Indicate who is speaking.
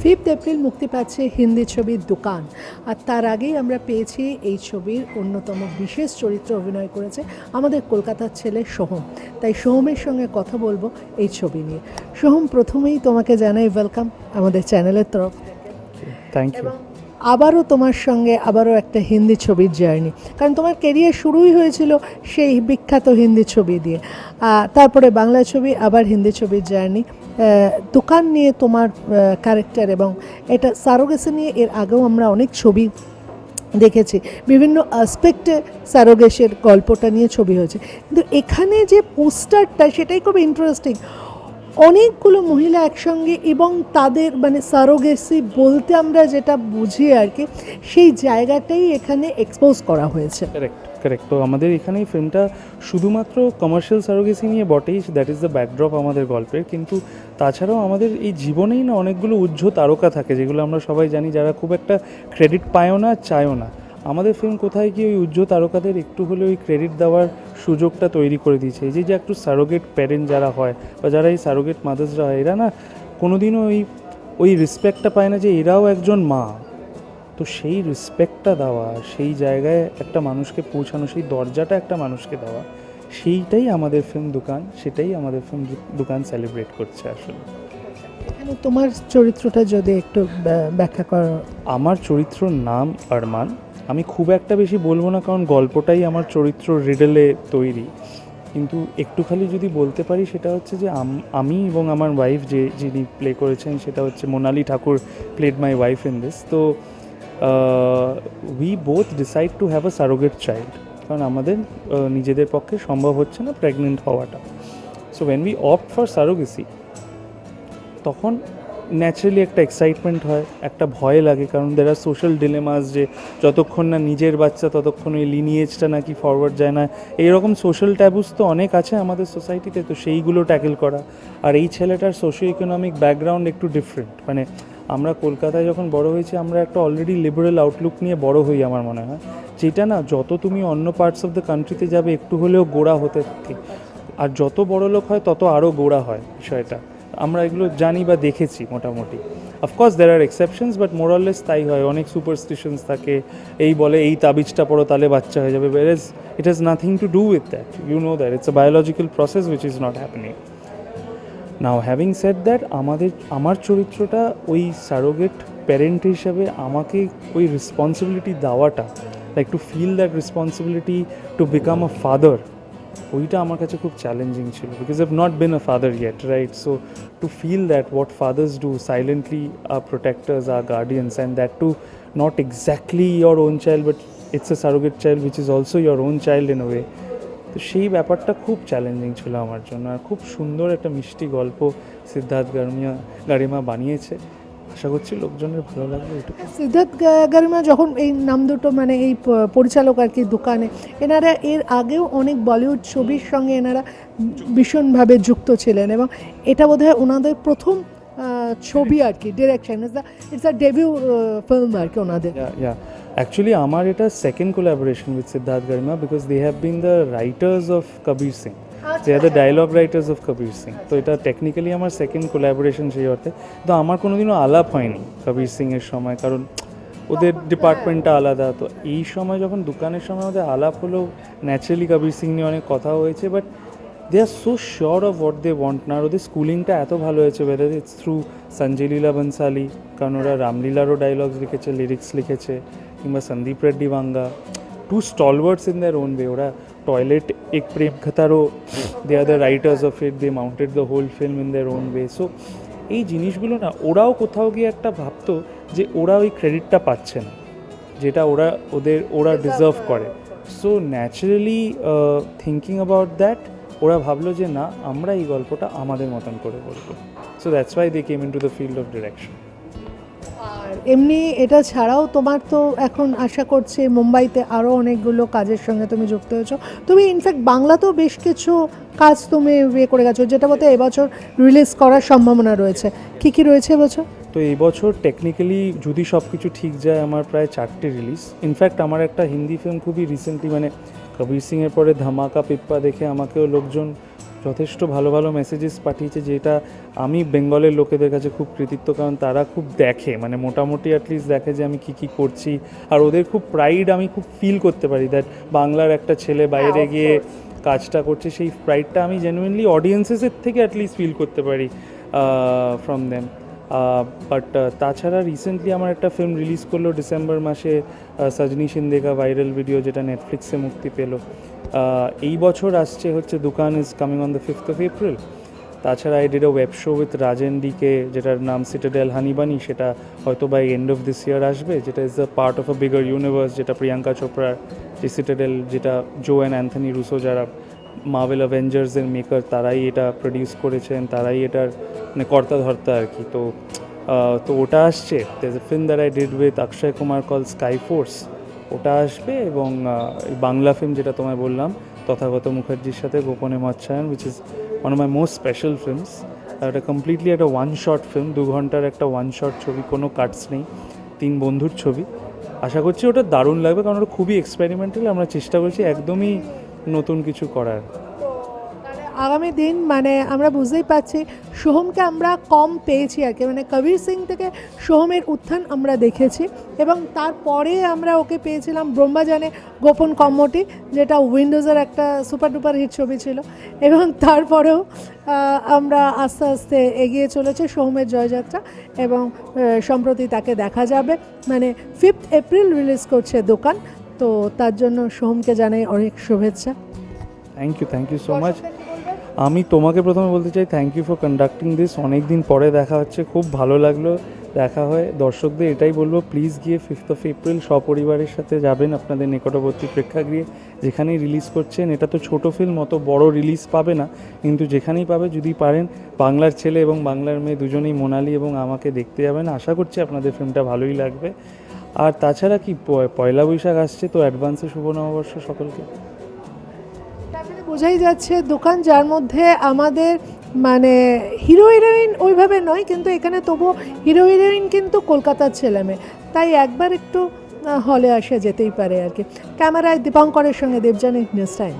Speaker 1: Fifth April মুক্তি পাচ্ছে হিন্দি ছবির দোকান। আর তার আগেই আমরা পেয়েছি এই ছবির অন্যতম বিশেষ চরিত্র অভিনয় করেছে আমাদের কলকাতার ছেলে সোহম। তাই সোহমের সঙ্গে কথা বলব এই ছবি নিয়ে। সোহম প্রথমেই তোমাকে জানাই ওয়েলকাম আমাদের চ্যানেলের তরফ
Speaker 2: থ্যাংক ইউ
Speaker 1: আবারও তোমার সঙ্গে আবারও একটা হিন্দি ছবির জার্নি। কারণ তোমার কেরিয়ার শুরুই হয়েছিল সেই বিখ্যাত হিন্দি ছবি দিয়ে। তারপরে বাংলা ছবি, আবার হিন্দি ছবির জার্নি। দোকান নিয়ে তোমার ক্যারেক্টার এবং এটা সারোগেসে নিয়ে এর আগেও আমরা অনেক ছবি দেখেছি। বিভিন্ন আসপেক্টে স্যারোগেসের গল্পটা নিয়ে ছবি হয়েছে। কিন্তু এখানে যে পোস্টারটা সেটাই খুব ইন্টারেস্টিং অনেকগুলো মহিলা একসঙ্গে এবং তাদের মানে সারোগেসি বলতে আমরা যেটা বুঝি আর কি, সেই জায়গাটাই এখানে এক্সপোজ করা হয়েছে।
Speaker 2: কারেক্ট তো আমাদের এখানে এই ফিল্মটা শুধুমাত্র কমার্শিয়াল সারোগেসি নিয়ে বটেই দ্যাট ইজ দ্য ব্যাকড্রপ আমাদের গল্পের। কিন্তু তাছাড়াও আমাদের এই জীবনেই না অনেকগুলো উজ্জ্ব তারকা থাকে, যেগুলো আমরা সবাই জানি যারা খুব একটা ক্রেডিট পায়ও না, চায়ও না। আমাদের ফিল্ম কোথায় কি ওই উজ্জ্ব তারকাদের একটু হলে ওই ক্রেডিট দেওয়ার সুযোগটা তৈরি করে দিয়েছে। এই যে একটু সারোগেট প্যারেন্ট যারা হয় বা যারা এই সারোগেট মাদার্সরা হয় এরা না কোনোদিনও ওই ওই রেসপেক্টটা পায় না যে এরাও একজন মা। তো সেই রেসপেক্টটা দেওয়া সেই জায়গায় একটা মানুষকে পৌঁছানো সেই দরজাটা একটা মানুষকে দেওয়া সেইটাই আমাদের ফিল্ম দোকান সেটাই আমাদের ফিল্ম দোকান সেলিব্রেট করছে আসলে।
Speaker 1: এখানে তোমার চরিত্রটা যদি একটু ব্যা- ব্যাখ্যা করো।
Speaker 2: আমার চরিত্রর নাম আরমান। আমি খুব একটা বেশি বলব না, কারণ গল্পটাই আমার চরিত্র রিডেলে তৈরি। কিন্তু একটু খালি যদি বলতে পারি, সেটা হচ্ছে যে আম- এবং আমার ওয়াইফ যে, যিনি প্লে করেছেন, সেটা হচ্ছে Monali Thakur played my wife in this তো we both decide to have a surrogate child কারণ আমাদের নিজেদের পক্ষে সম্ভব হচ্ছে না প্রেগনেন্ট হওয়াটা। So when we opt for surrogacy তখন ন্যাচারালি একটা এক্সাইটমেন্ট হয়, একটা ভয় লাগে, কারণ দের আর সোশ্যাল ডিলেমাস যে যতক্ষণ না নিজের বাচ্চা ততক্ষণ ওই লিনিয়েজটা নাকি ফরওয়ার্ড যায় না। এইরকম সোশ্যাল ট্যাবুস তো অনেক আছে আমাদের সোসাইটিতে তো সেইগুলো ট্যাকেল করা। আর এই ছেলেটার সোশিও ইকোনমিক ব্যাকগ্রাউন্ড একটু ডিফারেন্ট মানে আমরা কলকাতায় যখন বড় হয়েছি, আমরা একটা অলরেডি লিবারেল আউটলুক নিয়ে বড় হই আমার মনে হয়। যেটা না, যত তুমি অন্য পার্টস অফ দ্য কান্ট্রিতে যাবে, একটু হলেও গোড়া হতে থাকে। আর যত বড় লোক হয়, তত আরও গোড়া হয় বিষয়টা। আমরা এগুলো জানি বা দেখেছি মোটামুটি। Of course there are exceptions but more or less তাই হয়। অনেক সুপারস্টিশনস থাকে। এই বলে, এই তাবিজটা পড়ো, তাহলে বাচ্চা হয়ে যাবে। Whereas it has nothing to do with that you know that it's a biological process which is not happening now having set that আমাদের, আমার চরিত্রটা ওই সারোগেট প্যারেন্ট হিসাবে আমাকে ওই রেসপন্সিবিলিটি দেওয়াটা like to feel that responsibility to become a father ওইটা আমার কাছে খুব চ্যালেঞ্জিং ছিল because I've not been a father yet right so to feel that what fathers do silently R protectors R guardians and that to not exactly your own child but it's a surrogate child which is also your own child in way তো সেই ব্যাপারটা খুব challenging ছিল আমার জন্য। আর খুব সুন্দর একটা মিষ্টি গল্প সিদ্ধার্থ গার্মিয়া গারিমা বানিয়েছে। আশা করছি লোকজনের ভালো লাগবে এটুকু।
Speaker 1: সিদ্ধার্থ গারিমা যখন এই নাম দুটো মানে এই পরিচালক আর কি দোকানে এনারা এর আগেও অনেক বলিউড ছবির সঙ্গে এনারা ভীষণভাবে যুক্ত ছিলেন এবং এটা বোধহয় ওনাদের প্রথম ছবি আর কি direction its its a debut film আর কি ওনাদের।
Speaker 2: অ্যাকচুয়ালি আমার এটা second collaboration with Siddharth Garima because they have been the writers of Kabir Singh they are the dialogue writers of Kabir Singh তো এটা টেকনিক্যালি আমার সেকেন্ড কোলাবোরেশন সেই অর্থে। তো আমার কোনোদিনও আলাপ হয়নি কবির সিংয়ের সময়, কারণ ওদের ডিপার্টমেন্টটা আলাদা। তো এই সময় যখন দোকানের সময় ওদের আলাপ হলো ন্যাচারালি কবির সিং নিয়ে অনেক কথা হয়েছে but they are so sure of what they want না। আর ওদের স্কুলিংটা এত ভালো হয়েছে whether it's through Sanjay Leela Bhansali কারণ ওরা রামলীলারও ডায়লগস লিখেছে লিরিক্স লিখেছে, কিংবা Sandeep Reddy Vanga two stalwarts in their own way ওরা Toilet Ek Prem খাতারও they are the writers of it they mounted the whole film in their own way so এই জিনিসগুলো না ওরাও কোথাও গিয়ে একটা ভাবতো যে ওরা ওই ক্রেডিটটা পাচ্ছে না যেটা ওরা ওদের ওরা ডিজার্ভ করে। So naturally thinking about that ওরা ভাবলো যে না আমরা এই গল্পটা আমাদের মতন করে বলব। So that's why they came in to the field of direction
Speaker 1: এমনি এটা ছাড়াও তোমার তো এখন আশা করছি মুম্বাইতে আরও অনেকগুলো কাজের সঙ্গে তুমি যুক্ত হয়েছো। তুমি ইনফ্যাক্ট বাংলাতেও বেশ কিছু কাজ তুমি ইয়ে করে গেছো, যেটা বলতে এবছর রিলিজ করার সম্ভাবনা রয়েছে। কি কি রয়েছে এবছর?
Speaker 2: তো এই বছর টেকনিক্যালি যদি সব কিছু ঠিক যায়, আমার প্রায় চারটে রিলিজ ইনফ্যাক্ট আমার একটা হিন্দি ফিল্ম খুবই রিসেন্টলি মানে কবির সিংয়ের পরে ধামাকা পিপ্পা দেখে আমাকেও লোকজন যথেষ্ট ভালো ভালো মেসেজেস পাঠিয়েছে যেটা আমি বেঙ্গলের লোকেদের কাছে খুব কৃতিত্ব কারণ তারা খুব দেখে। মানে মোটামুটি অ্যাটলিস্ট দেখে যে আমি কি কি করছি। আর ওদের খুব প্রাইড আমি খুব ফিল করতে পারি দ্যাট বাংলার একটা ছেলে বাইরে গিয়ে কাজটা করছে সেই প্রাইডটা আমি জেনুইনলি অডিয়েন্সেসের থেকে অ্যাটলিস্ট ফিল করতে পারি ফ্রম দেম বাট তাছাড়া রিসেন্টলি আমার একটা ফিল্ম রিলিজ করল ডিসেম্বর মাসে সজনী সিন্দেকা ভাইরাল ভিডিও যেটা নেটফ্লিক্সে মুক্তি পেল। এই বছর আসছে হচ্ছে Dukaan is coming on the fifth of April তাছাড়া I did a web show with Raj and DK যেটার নাম সিটাডেল হানিবানি সেটা হয়তো by end of this year আসবে। যেটা is the part of a bigger universe যেটা প্রিয়াঙ্কা চোপড়ার যে সিটাডেল যেটা জো অ্যান্ড অ্যান্থনি রুসো যারা মার্ভেল অ্যাভেঞ্জার্সের মেকার তারাই এটা প্রডিউস করেছেন, তারাই এটার মানে কর্তা ধর্তা আর কি। তো তো ওটা আসছে। Film that I did with Akshay Kumar call Sky Force ওটা আসবে এবং বাংলা ফিল্ম যেটা তোমায় বললাম, তথাগত মুখার্জির সাথে গোপনে মচ্ছায়ন which is one of my most special films এটা কমপ্লিটলি একটা ওয়ান শট ফিল্ম দু ঘণ্টার একটা ওয়ান শট ছবি, কোনো কাটস নেই। তিন বন্ধুর ছবি। আশা করছি ওটা দারুণ লাগবে, কারণ ওটা খুবই এক্সপেরিমেন্টাল আমরা চেষ্টা করছি একদমই নতুন কিছু করার।
Speaker 1: আগামী দিন মানে আমরা বুঝতেই পারছি, সোহমকে আমরা কম পেয়েছি আর কি। মানে কবির সিং থেকে সোহমের উত্থান আমরা দেখেছি এবং তারপরে আমরা ওকে পেয়েছিলাম ব্রহ্মাজানে গোপন কম্মটি, যেটা উইন্ডোজের একটা সুপার ডুপার হিট ছবি ছিল। এবং তারপরেও আমরা আস্তে আস্তে এগিয়ে চলেছে সোহমের জয়যাত্রা এবং সম্প্রতি তাকে দেখা যাবে। মানে ফিফথ এপ্রিল রিলিজ করছে দোকান। তো তার জন্য সোহমকে জানাই অনেক শুভেচ্ছা।
Speaker 2: Thank you thank you so much আমি তোমাকে প্রথমে বলতে চাই thank you for conducting this অনেক দিন পরে দেখা হচ্ছে খুব ভালো লাগল দেখা হয়। দর্শকদের এটাই বলব প্লিজ গিয়ে ফিফথ অফ এপ্রিল সপরিবারের সাথে যাবেন আপনাদের নিকটবর্তী প্রেক্ষাগৃহে। যেখানেই রিলিজ করছেন এটা তো ছোট ফিল্ম অত বড় রিলিজ পাবে না। কিন্তু যেখানেই পাবে যদি পারেন বাংলার ছেলে এবং বাংলার মেয়ে দুজনেই মোনালি এবং আমাকে দেখতে যাবেন। আশা করছি আপনাদের ফিল্মটা ভালোই লাগবে। আর তাছাড়া কি পয়লা বৈশাখ আসছে তো অ্যাডভান্সে শুভ নববর্ষ সকলকে?
Speaker 1: তারপরে বোঝাই যাচ্ছে দোকান যার মধ্যে আমাদের মানে হিরো, হিরোইন ওইভাবে নয়, কিন্তু এখানে তবু হিরো, হিরোইন কিন্তু কলকাতার ছেলে মেয়ে। তাই একবার একটু হলে আসা যেতেই পারে আর কি। ক্যামেরায় দীপঙ্করের সঙ্গে দেবজানী নিউজ টাইম